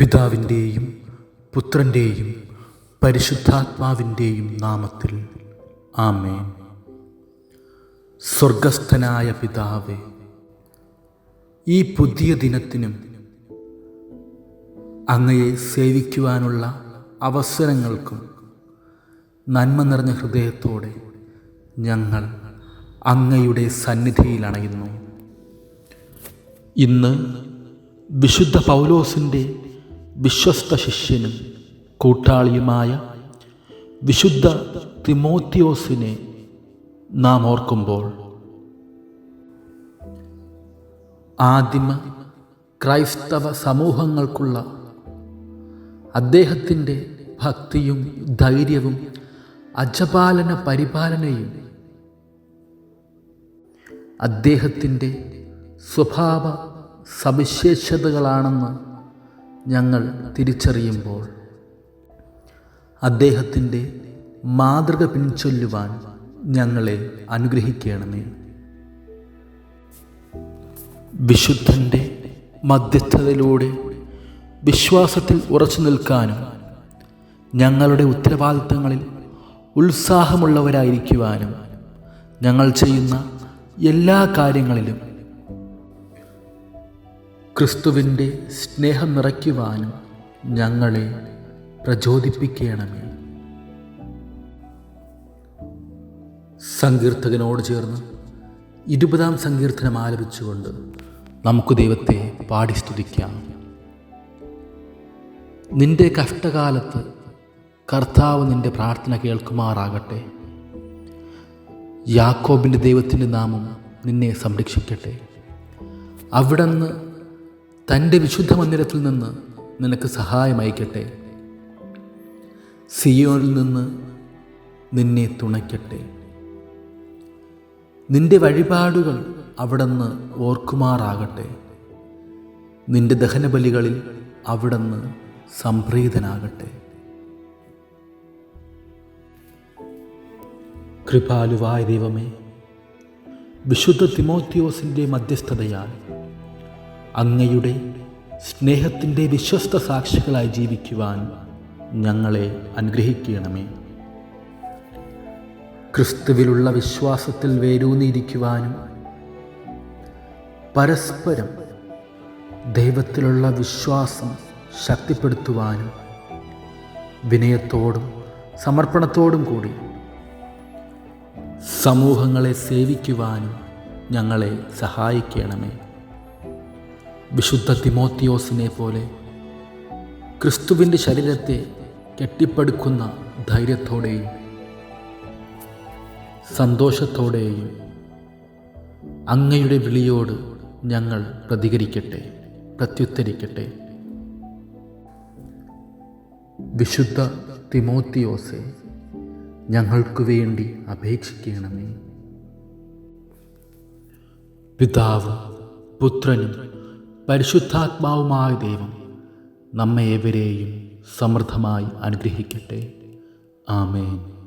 പിതാവിന്റെയും പുത്രന്റെയും പരിശുദ്ധാത്മാവിന്റെയും നാമത്തിൽ ആമേൻ. സ്വർഗസ്ഥനായ പിതാവേ ഈ പുതിയ ദിനത്തിനും അങ്ങയെ സേവിക്കുവാനുള്ള അവസരങ്ങൾക്കും നന്മ നിറഞ്ഞ ഹൃദയത്തോടെ ഞങ്ങൾ അങ്ങയുടെ സന്നിധിയിൽ അണയുന്നു. ഇന്ന് വിശുദ്ധ പൗലോസിന്റെ വിശ്വസ്ത ശിഷ്യനും കൂട്ടാളിയുമായ വിശുദ്ധ തിമോത്തിയോസിനെ നാം ഓർക്കുമ്പോൾ ആദിമ ക്രൈസ്തവ സമൂഹങ്ങൾക്കുള്ള അദ്ദേഹത്തിന്റെ ഭക്തിയും ധൈര്യവും അജപാലന പരിപാലനയും അദ്ദേഹത്തിന്റെ സ്വഭാവ സവിശേഷതകളാണെന്ന് ഞങ്ങൾ തിരിച്ചറിയുമ്പോൾ അദ്ദേഹത്തിന്റെ മാതൃക പിൻചൊല്ലുവാൻ ഞങ്ങളെ അനുഗ്രഹിക്കണമേ. വിശുദ്ധന്റെ മധ്യസ്ഥതയിലൂടെ വിശ്വാസത്തിൽ ഉറച്ചു നിൽക്കാനും ഞങ്ങളുടെ ഉത്തരവാദിത്തങ്ങളിൽ ഉത്സാഹമുള്ളവരായിരിക്കുവാനും ഞങ്ങൾ ചെയ്യുന്ന എല്ലാ കാര്യങ്ങളിലും ക്രിസ്തുവിന്റെ സ്നേഹം നിറയ്ക്കുവാനും ഞങ്ങളെ പ്രചോദിപ്പിക്കണമേ. സങ്കീർത്തകനോട് ചേർന്ന് ഇരുപതാം സങ്കീർത്തനം ആലപിച്ചുകൊണ്ട് നമുക്ക് ദൈവത്തെ പാടി സ്തുതിക്കാം. നിന്റെ കഷ്ടകാലത്ത് കർത്താവ് നിന്റെ പ്രാർത്ഥന കേൾക്കുമാറാകട്ടെ. യാക്കോബിന്റെ ദൈവത്തിന്റെ നാമം നിന്നെ സംരക്ഷിക്കട്ടെ. അവിടുന്ന് തന്റെ വിശുദ്ധ മന്ദിരത്തിൽ നിന്ന് നിനക്ക് സഹായം അയക്കട്ടെ സിയോനിൽ നിന്ന് നിന്നെ തുണയ്ക്കട്ടെ. നിന്റെ വഴിപാടുകൾ അവിടുന്ന് ഓർക്കുമാറാകട്ടെ. നിന്റെ ദഹനബലികളിൽ അവിടുന്ന് സംപ്രീതനാകട്ടെ. കൃപാലുവായ ദൈവമേ വിശുദ്ധ തിമോത്യോസിന്റെ മധ്യസ്ഥതയാൽ അങ്ങയുടെ സ്നേഹത്തിന്റെ വിശ്വസ്ത സാക്ഷികളായി ജീവിക്കുവാൻ ഞങ്ങളെ അനുഗ്രഹിക്കണമേ. ക്രിസ്തുവിലുള്ള വിശ്വാസത്തിൽ വേരൂന്നിയിരിക്കുവാനും പരസ്പരം ദൈവത്തിലുള്ള വിശ്വാസം ശക്തിപ്പെടുത്തുവാനും വിനയത്തോടും സമർപ്പണത്തോടും കൂടി സമൂഹങ്ങളെ സേവിക്കുവാനും ഞങ്ങളെ സഹായിക്കണമേ. വിശുദ്ധ തിമോത്തിയോസിനെ പോലെ ക്രിസ്തുവിന്റെ ശരീരത്തെ കെട്ടിപ്പടുക്കുന്ന ധൈര്യത്തോടെയും സന്തോഷത്തോടെയും അങ്ങയുടെ വിളിയോട് ഞങ്ങൾ പ്രതികരിക്കട്ടെ പ്രത്യുത്തരിക്കട്ടെ. വിശുദ്ധ തിമോത്തിയോസെ ഞങ്ങൾക്കു വേണ്ടി അപേക്ഷിക്കണമേ. പിതാവ് പുത്രനും പരിശുദ്ധാത്മാവുമായ ദൈവം നമ്മെ ഏവരെയും സമൃദ്ധമായി അനുഗ്രഹിക്കട്ടെ. ആമേൻ.